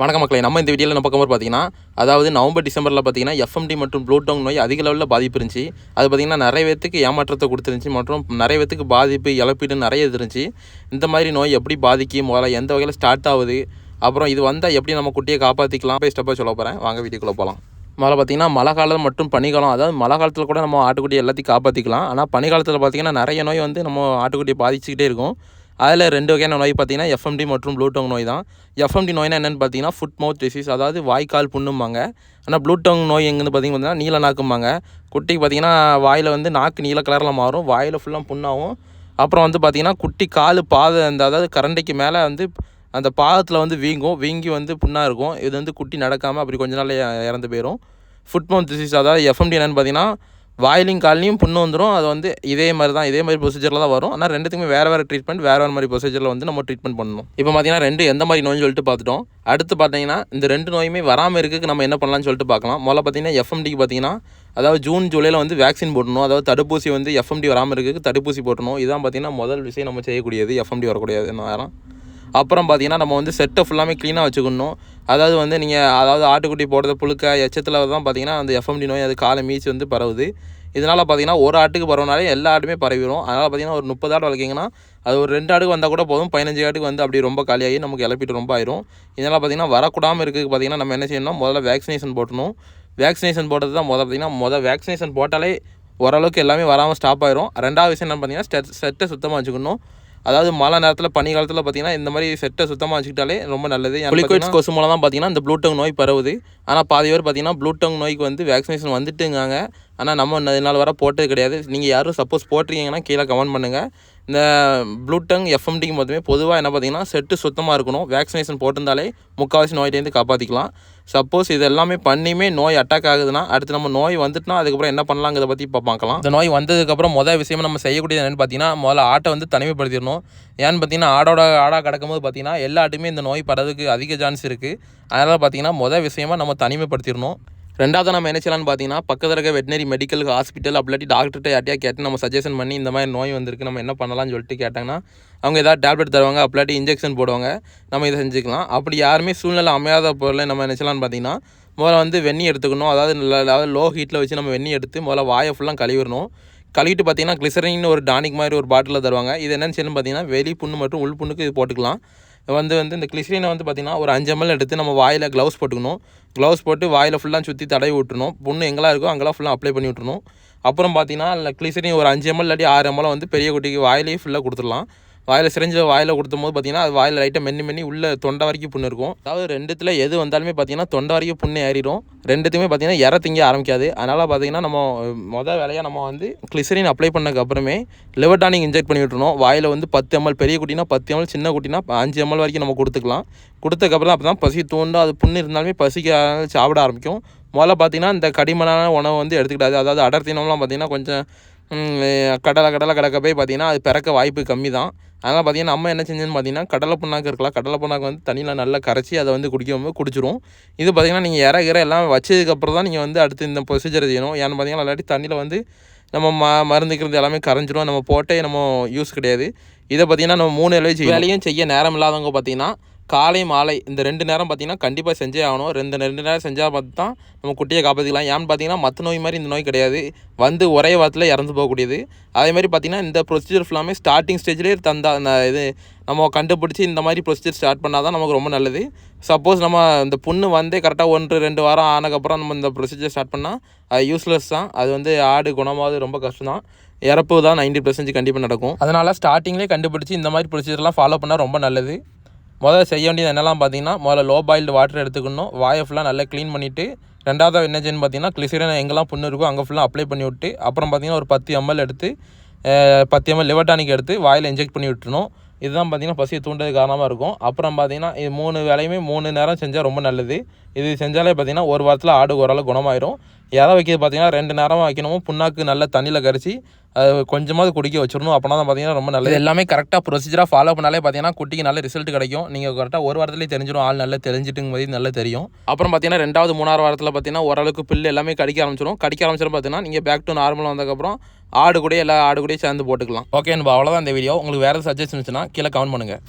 வணக்க மக்களை நம்ம இந்த வீடியோவில் நம்ம பக்கம் பார்த்தீங்கன்னா அதாவது நவம்பர் டிசம்பரில் பார்த்தீங்கன்னா எஃப்எம்டி மற்றும் ப்ளூடவுன் நோய் அதிக லெவலில் பாதிப்பு இருந்துச்சு. அது பார்த்தீங்கன்னா நிறைய பேத்துக்கு ஏமாற்றத்தை கொடுத்துருந்துச்சு மற்றும் நிறைய பேத்துக்கு பாதிப்பு இழப்பீடு நிறைய இருந்துச்சு. இந்த மாதிரி நோய் எப்படி பாதிக்கும் முதல்ல எந்த வகையில் ஸ்டார்ட் ஆகுது அப்புறம் இது வந்தால் எப்படி நம்ம குட்டியை காப்பாற்றிக்கலாம் போய் ஸ்டெப்பாக சொல்ல போகிறேன் வாங்க வீட்டுக்குள்ளே போகலாம் முதல்ல பார்த்தீங்கன்னா மழை காலம் மற்றும் பனிக்காலம் அதாவது மழை காலத்தில் கூட நம்ம ஆட்டுக்குட்டி எல்லாத்தையும் காப்பாற்றிக்கலாம் ஆனால் பனிக்காலத்தில் பார்த்தீங்கன்னா நிறைய நோய் வந்து நம்ம ஆட்டுக்குட்டியை பாதிச்சுக்கிட்டே இருக்கும். அதில் ரெண்டு வகையான நோய் பார்த்தீங்கன்னா எஃப்எம்டி மற்றும் ப்ளூடோங் நோய் தான். எஃப்எம்டி நோய்னா என்னென்னு பார்த்தீங்கன்னா ஃபுட் மவுத் டிசீஸ் அதாவது வாய்க்கால் புண்ணும்பாங்க. ஆனால் ப்ளூடோங் நோய் எங்கேன்னு பார்த்தீங்கன்னா நீல நாக்கும்பாங்க. குட்டிக்கு பார்த்தீங்கன்னா வாயில் வந்து நாக்கு நீல கலரில் மாறும். வாயில் ஃபுல்லாக புண்ணாகும். அப்புறம் வந்து பார்த்திங்கன்னா குட்டி கால் பாதை அந்த அதாவது கரண்டைக்கு மேலே வந்து அந்த பாதத்தில் வந்து வீங்கும். வீங்கி வந்து புண்ணாக இருக்கும். இது வந்து குட்டி நடக்காமல் அப்படி கொஞ்ச நாள் இறந்து போயிடும் ஃபுட் மவுத் டிசீஸ் அதாவது எஃப்எம்டி என்னென்னு பார்த்தீங்கன்னா வாயிலையும் கால்லையும் புண்ணு வந்துடும் அது வந்து இதே மாதிரி தான் இதே மாதிரி ப்ரொசீஜரில் தான் வரும். ஆனால் ரெண்டுத்துக்குமே வேறு வேறு ட்ரீட்மெண்ட் வேறு வேறு மாதிரி ப்ரொசீஜரில் வந்து நம்ம ட்ரீட்மெண்ட் பண்ணணும். இப்போ பார்த்தீங்கன்னா ரெண்டு எந்த மாதிரி நோய்னு சொல்லிட்டு பார்த்துட்டோம் அடுத்து பார்த்தீங்கன்னா இந்த ரெண்டு நோயுமே வராமல் இருக்குது நம்ம என்ன பண்ணலாம்னு சொல்லிட்டு பார்க்கலாம் முதல்ல பார்த்தீங்கன்னா எஃப்எம்டிக்கு பார்த்தீங்கன்னா அதாவது ஜூன் ஜூலையில் வந்து வேக்சின் போடணும். அதாவது தடுப்பூசி வந்து எஃப்எம்டி வராமல் இருக்குது தடுப்பூசி போட்டணும். இதான் பார்த்தீங்கன்னா முதல் விஷயம் நம்ம செய்யக்கூடியது எஃப்எம்டி வரக்கூடியது நேரம். அப்புறம் பார்த்தீங்கன்னா நம்ம வந்து செட்டை ஃபுல்லாமே க்ளீனாக வச்சுக்கணும். அதாவது வந்து நீங்கள் அதாவது ஆட்டுக்குட்டி போடுறது புழுக்க எச்சத்தில் தான் பார்த்தீங்கன்னா அந்த எஃப்எம்டி நோய் அது காலை மீச்சு வந்து பரவுது. இதனால் பார்த்தீங்கன்னா ஒரு ஆட்டுக்கு பரவுனாலே எல்லா ஆட்டுமே பரவிடும் அதனால் பார்த்தீங்கன்னா ஒரு முப்பது ஆடு வளர்க்கிங்கன்னா அது ஒரு ரெண்டு ஆடுக்கு வந்தால் கூட போதும். பதினஞ்சு ஆட்டுக்கு வந்து அப்படி ரொம்ப காலியாகி நமக்கு இழப்பீட்டு ரொம்ப ஆயிரும். இதனால் பார்த்தீங்கன்னா வரக்கூடாமல் இருக்குது பார்த்தீங்கன்னா நம்ம என்ன செய்யணும் முதல்ல வேக்சினேஷன் போட்டணும். வேக்சினேஷன் போட்டது தான் முதல் பார்த்தீங்கன்னா முதல் வேக்சினேஷன் போட்டாலே ஓரளவுக்கு எல்லாமே வராமல் ஸ்டாப் ஆயிரும். ரெண்டாவது விஷயம் என்ன பார்த்தீங்கன்னா ஸ்டெட் செட்டை சுத்தமாக வச்சுக்கணும். அதாவது மழை நேரத்தில் பனி காலத்தில் பார்த்தீங்கன்னா இந்த மாதிரி செட்டை சுத்தமாக வச்சுக்கிட்டாலே ரொம்ப நல்லது. புலிகோயிட்ஸ் கொசு மூலம் தான் பார்த்தீங்கன்னா இந்த ப்ளூடங் நோய் பரவுது. ஆனால் பாதி பேர் பார்த்தீங்கன்னா ப்ளூடங் நோய்க்கு வந்து வேக்சினேஷன் வந்துட்டுங்காங்க. ஆனால் நம்ம நாள் வர போட்டது கிடையாது. நீங்கள் யாரும் சப்போஸ் போட்டிருக்கீங்கன்னா கீழே கமெண்ட் பண்ணுங்கள் இந்த ப்ளூடங் எஃப்எம்டிக்கு மொத்தமே பொதுவாக என்ன பார்த்தீங்கன்னா செட்டு சுத்தமாக இருக்கணும். வேக்சினேஷன் போட்டிருந்தாலே முக்கால்வாசி நோயிட்டேருந்து காப்பாற்றிக்கலாம் சப்போஸ் இது எல்லாமே பண்ணியுமே நோய் அட்டாக் ஆகுதுன்னா அடுத்து நம்ம நோய் வந்துட்டுனா அதுக்கப்புறம் என்ன பண்ணலாங்கிறத பற்றி இப்போ பார்க்கலாம் இந்த நோய் வந்ததுக்கப்புறம் மொதல் விஷயம் நம்ம செய்யக்கூடியது என்னென்னு பார்த்தீங்கன்னா முதல்ல ஆட்டை வந்து தனிமைப்படுத்திடணும். ஏன்னு பார்த்தீங்கன்னா ஆடோட ஆடாக கிடக்கும்போது பார்த்தீங்கன்னா எல்லா ஆட்டுமே இந்த நோய் பரதுக்கு அதிக சான்ஸ் இருக்குது அதனால் பார்த்தீங்கன்னா மொதல் விஷயமா நம்ம தனிமைப்படுத்திடணும். ரெண்டாவது நம்ம என்ன செய்யலாம்னு பார்த்தீங்கன்னா பக்கத்தில் இருக்க வெட்டினரி மெடிக்கல் ஹாஸ்பிட்டல் அப்படி டாக்டர்கிட்ட யார்ட்டியா கேட்டு நம்ம சஜஷன் பண்ணி இந்த மாதிரி நோய் வந்திருக்கு நம்ம என்ன பண்ணலாம்னு சொல்லிட்டு கேட்டாங்கன்னா அவங்க ஏதாவது டேப்லெட் தருவாங்க அப்படி இன்ஜெக்ஷன் போடுவாங்க நம்ம இதை செஞ்சுக்கலாம். அப்படி யாருமே சூழ்நிலை அமையாத பொருளை நம்ம என்ன செய்யலாம்னு பார்த்தீங்கன்னா முதல்ல வந்து வெந்நி எடுத்துக்கணும். அதாவது அதாவது லோ ஹீட்டில் வச்சு நம்ம வெந்நி எடுத்து முதல்ல வாயை ஃபுல்லாக கழுவிடணும். கழுவிட்டு பார்த்தீங்கன்னா கிளிசரின்னு ஒரு டானிக் மாதிரி ஒரு பாட்டிலில் தருவாங்க. இது என்னென்னு செய்யணும்னு பார்த்தீங்கன்னா வெளி புண்ணு மற்றும் உள் புண்ணுக்கு இது போட்டுக்கலாம். வந்து வந்து இந்த கிளிசரினை வந்து பார்த்திங்கன்னா ஒரு அஞ்சு எம்எல் எடுத்து நம்ம வாயில் க்ளவுஸ் போட்டுக்கணும். க்ளவுஸ் போட்டு வாயில் ஃபுல்லாக சுற்றி தடவி விட்டுணும் புண்ணு எங்கெல்லாம் இருக்கோ அங்கெல்லாம் ஃபுல்லாக அப்ளை பண்ணி விட்டுணும் அப்புறம் பார்த்தீங்கன்னா இல்லை கிளிசரின் ஒரு அஞ்சு எம்எல் இல்லாட்டி ஆறு எம்எல் வந்து பெரிய குட்டிக்கு வாயிலேயே ஃபுல்லாக கொடுத்துடலாம். வாயில் சிரிஞ்சு வாயில் கொடுத்தும் போது பார்த்தீங்கன்னா அது வாயில் லைட்டாக மென்னி மென்னி உள்ள தொண்டை வரைக்கும் புண்ணு இருக்கும். அதாவது ரெண்டுத்தில் எது வந்தாலுமே பார்த்தீங்கன்னா தொண்டை வரைக்கும் புண்ணு ஏறிடும். ரெண்டுத்துமே பார்த்தீங்கன்னா இற திங்க ஆரம்பிக்காது. அதனால் பார்த்தீங்கன்னா நம்ம மொதல் வேலையாக நம்ம வந்து கிளிசரின் அப்ளை பண்ணக்கப்புறமே லிவர் டானிக் இன்ஜெக்ட் பண்ணி விட்டுருணும் வாயில் வந்து பத்து எம்எல் பெரிய குட்டினா பத்து எம்எல் சின்ன குட்டினா அஞ்சு எம்எல் வரைக்கும் நம்ம கொடுத்துக்கலாம். கொடுத்ததுக்கப்புறம் அப்போ தான் பசி தூண்டும் அது புண்ணு இருந்தாலுமே பசிக்க சாப்பிட ஆரம்பிக்கும். முதல்ல பார்த்தீங்கன்னா இந்த கடிமனான உணவு வந்து எடுத்துக்கிட்டாது அதாவது அடர்த்தினம்லாம் பார்த்தீங்கன்னா கொஞ்சம் கடலை கடலை கடக்க போய் பார்த்தீங்கன்னா அது பிறக்க வாய்ப்பு கம்மி தான். அதனால் பார்த்தீங்கன்னா நம்ம என்ன செஞ்சோன்னு பார்த்தீங்கன்னா கடலை புண்ணாக்கு இருக்கலாம். கடலை புண்ணாக்கு வந்து தண்ணியில் நல்லா கரைச்சி அதை வந்து குடிக்கும் குடிச்சிரும் இது பார்த்திங்கன்னா நீங்கள் இற இற எல்லாம் வச்சதுக்கப்புறம் தான் நீங்கள் வந்து அடுத்து இந்த ப்ரொசீஜர் செய்யணும். ஏன்னு பார்த்தீங்கன்னா இல்லாட்டி தண்ணியில் வந்து நம்ம ம மருந்துக்கிறது எல்லாமே கரைஞ்சிரும். நம்ம போட்டே நம்ம யூஸ் கிடையாது. இதை பார்த்தீங்கன்னா நம்ம மூணு வேலையும் வேலையும் செய்ய நேரம் இல்லாதவங்க பார்த்தீங்கன்னா காலை மாலை இந்த ரெண்டு நேரம் பார்த்திங்கன்னா கண்டிப்பாக செஞ்சே ஆகணும். ரெண்டு ரெண்டு நேரம் செஞ்சால் பார்த்து தான் நம்ம குட்டியை காப்பாற்றிக்கலாம் ஏன்னு பார்த்தீங்கன்னா மற்ற நோய் மாதிரி இந்த நோய் கிடையாது. வந்து ஒரே வாரத்தில் இறந்து போகக்கூடியது. அதே மாதிரி பார்த்திங்கன்னா இந்த ப்ரொசீஜர் ஃபுல்லாமே ஸ்டார்டிங் ஸ்டேஜ்லேயே தந்தா அந்த இது நம்ம கண்டுபிடிச்சி இந்த மாதிரி ப்ரொசீஜர் ஸ்டார்ட் பண்ணால் தான் நமக்கு ரொம்ப நல்லது. சப்போஸ் நம்ம இந்த புண்ணு வந்தே கரெக்டாக ஒன்று ரெண்டு வாரம் ஆனதுக்கப்புறம் நம்ம இந்த ப்ரொசீஜர் ஸ்டார்ட் பண்ணால் அது யூஸ்லெஸ் தான். அது வந்து ஆடு குணமாவது ரொம்ப கஷ்டம் தான் இறப்பு தான் நைன்டி பர்சன்டேஜ் கண்டிப்பாக நடக்கும். அதனால் ஸ்டார்டிங்லேயே கண்டுபிடிச்சி இந்த மாதிரி ப்ரொசீஜர்லாம் ஃபாலோ பண்ணால் ரொம்ப நல்லது. முதல்ல செய்ய வேண்டியது என்னெல்லாம் பார்த்தீங்கன்னா முதல்ல லோ பாயில்டு வாட்டர் எடுத்துக்கணும். வாயை ஃபுல்லாக நல்லா க்ளீன் பண்ணிவிட்டு ரெண்டாவது என்ன செய்யணும் பார்த்தீங்கன்னா கிளிசரின் எங்கெல்லாம் புண்ணு இருக்கோ அங்கே ஃபுல்லாக அப்ளை பண்ணி விட்டு அப்புறம் பார்த்தீங்கன்னா ஒரு பத்து எம்எல் எடுத்து பத்து எம்எல் லிவர் டானிக் எடுத்து வாயில் இன்ஜெக்ட் பண்ணி விட்டுணும் இதுதான் பார்த்திங்கன்னா பசியை தூண்டது காரணமாக இருக்கும். அப்புறம் பார்த்திங்கன்னா இது மூணு வேலையுமே மூணு நேரம் செஞ்சால் ரொம்ப நல்லது. இது செஞ்சாலே பார்த்திங்கன்னா ஒரு வாரத்தில் ஆடு ஓரளவு குணமாயிரும். இறை வைக்கிறது பார்த்திங்கன்னா ரெண்டு நேரமாக வைக்கணும். புண்ணாக்கு நல்ல தண்ணியில் கரைச்சி அது கொஞ்சமாவது குடிக்க வச்சிடணும். அப்படின்னா தான் பார்த்தீங்கன்னா ரொம்ப நல்லது. எல்லாமே கரெக்டாக ப்ரொசீஜராக ஃபாலோ பண்ணாலே பார்த்தீங்கன்னா குட்டிக்கு நல்ல ரிசல்ட் கிடைக்கும். நீங்கள் கரெக்டாக ஒரு வாரத்துலேயே தெரிஞ்சிடும் ஆள் நல்லா தெரிஞ்சிட்டுங்க மாதிரி நல்லா தெரியும். அப்புறம் பார்த்தீங்கன்னா ரெண்டாவது மூணாவது வாரத்தில் பார்த்தீங்கன்னா ஓரளவுக்கு பில்லு எல்லாமே கடிக்க ஆரம்பிச்சிடும் கடிக்க ஆரம்பிச்சிடும் பார்த்தீங்கன்னா நீங்கள் பேக் டு நார்மல் வந்ததுக்கப்புறம் ஆடு கூட எல்லா ஆடு கூட சேர்ந்து போட்டுக்கலாம். ஓகே அவ்வளோதான் இந்த வீடியோ உங்களுக்கு வேறு சஜஷன் இருந்துச்சுன்னா கீழே கமெண்ட் பண்ணுங்கள்